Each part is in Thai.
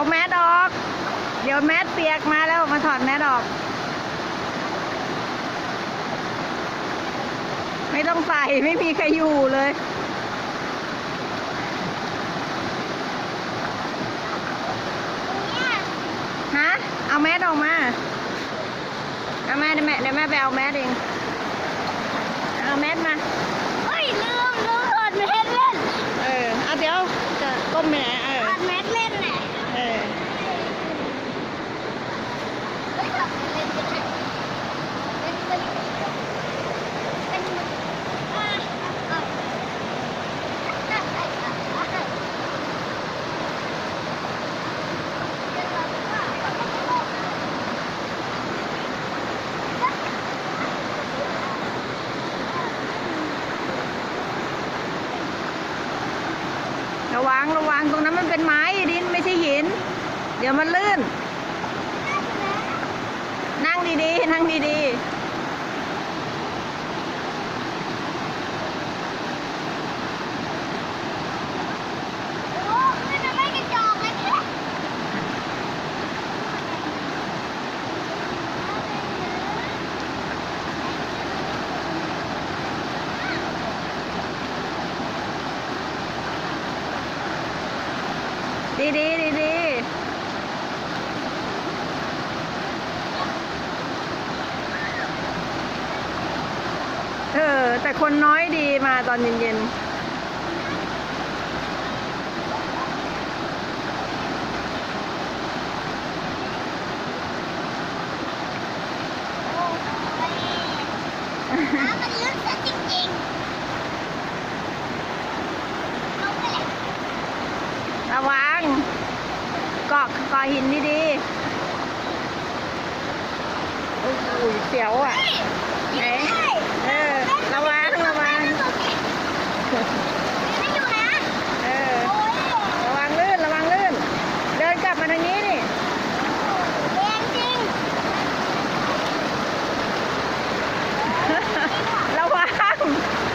เอาแมสออก เดี๋ยวแมสเปียกมาแล้วมาถอดแมสออก ไม่ต้องใส่ไม่มีใครอยู่เลยฮะเอาแมสออกมาเอาแม่เดี๋ยวแม่เดี๋ยวแม่ไปเอาแมสเองเอาแมสมาเฮ้ยลืมลืมถอดแมสเล่นเออเอาเดี๋ยวจะก้มไปไหนเออ ถอดแมสเล่นน่ะ เออ เฮ้ยถอดแมสเล่นก็ได้เป็นเป็นเป็นอ่าอ่าอ่าอ่าอ่า ระ วังตรงนั้นมันเป็นไม้ดินไม่ใช่หิน เดี๋ยวมันลื่น นั่งดีๆ นั่งดีๆอ้ยมันไม่กระจอกเลยแค่ ดีดีๆดีเออ แต่คนน้อยดีมาตอนเย็นโอ้ยน้ำมันลึกซะจริงๆลงไปเลย ๆ ระวังเกาะเกาะหินดีๆโอ้ยเสียวอะไหน เออ ระวังระวัง ไม่อยู่นะ เออ โอ้ย ระวังลื่นระวังลื่น เดินกลับมาทางนี้นี่ แรงจริง ระวัง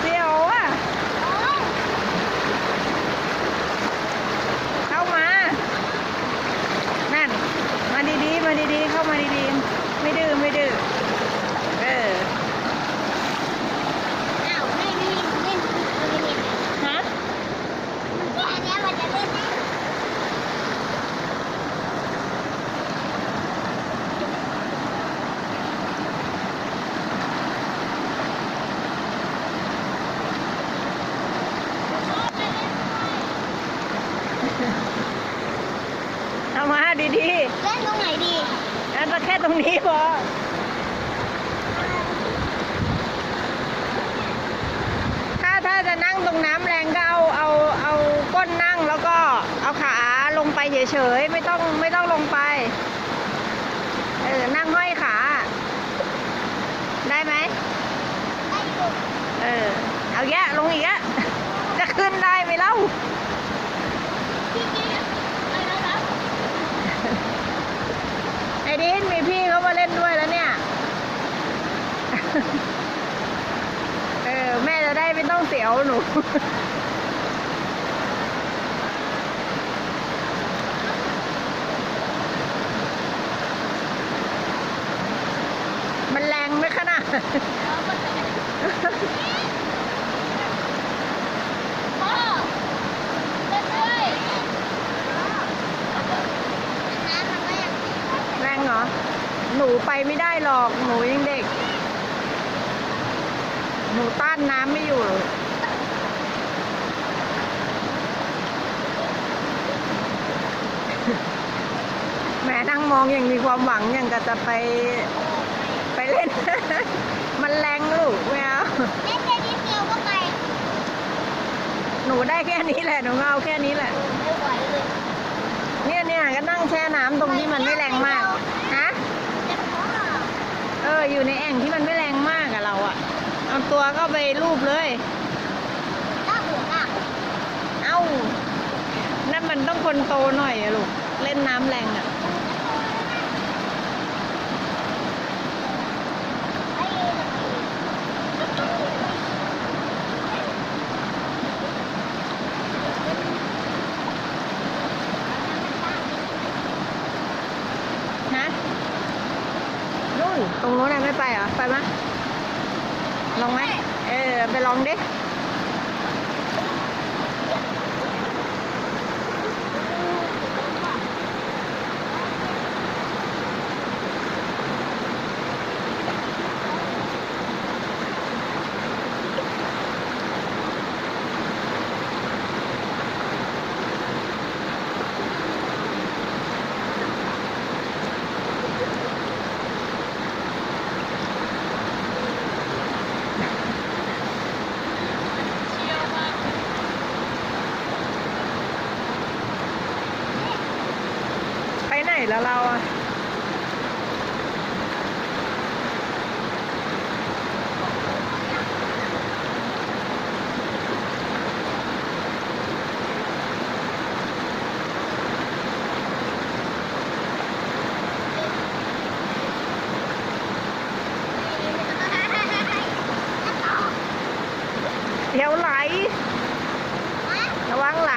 เสียวอะ โอ้ย เข้ามา นั่น มาดีๆ มาดีๆ เข้ามาดีๆ ไม่ดื้อไม่ดื้อ เออ อ้าวไม่ไม่เล่นไม่เล่น ฮะ แค่เนี้ยมันจะเล่นได้ เอามาดี เล่นตรงไหนดี ๆนั่นก็แค่ ตรงนี้พอถ้าถ้าจะนั่งตรงน้ำแรงก็เอาเอาเอาก้นนั่งแล้วก็เอาขาลงไปเฉยๆ ไม่ต้องไม่ต้องลงไป เออ นั่งห้อยขา ได้ไหม ได้อยู่ เออ เอาแยะลงอีกแยะ จะขึ้นได้ไหมเล่า พี่กิ๊กอะไรนะครับ ไอ้ดินมีพี่ เขามาเล่นด้วยแล้วเนี่ย เออ แม่จะได้ไม่ต้องเสียวหนูมันแรงไหมขนาด พ่อเล่นด้วยน้ำมันก็ยัง แรงเหรอ หนูไปไม่ได้หรอกหนูยังเด็ก หนูต้านน้ำไม่อยู่แหม่นั่งมองอย่างมีความหวังอย่างกับจะไปไปเล่น มันแรงลูกไม่เอาเล่นได้นิดเดียวก็ไป หนูได้แค่นี้แหละหนูก็เอาแค่นี้แหละไม่ไหวเลยเนี่ยเนี่ยก็นั่งแช่น้ำตรงที่มันไม่แรงมาก ฮะ เจ็บท้องอะ เออ อยู่ในแอ่งที่มันไม่แรงมากอะเราอะเอาตัวก็ไปรูปเลยน่าหัวหนักเอ้า นั่นมันต้องคนโตหน่อยอะลูก เล่นน้ำแรงอะ ไม่ไปเหรอ ไปไหมลองไหมเออ ไปลองดิ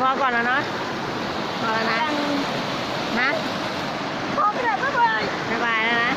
พอก่อนแล้วเนาะพอแล้วนะนะพอไปแล้บ๊ายบายบ๊ายบายแล้วนะ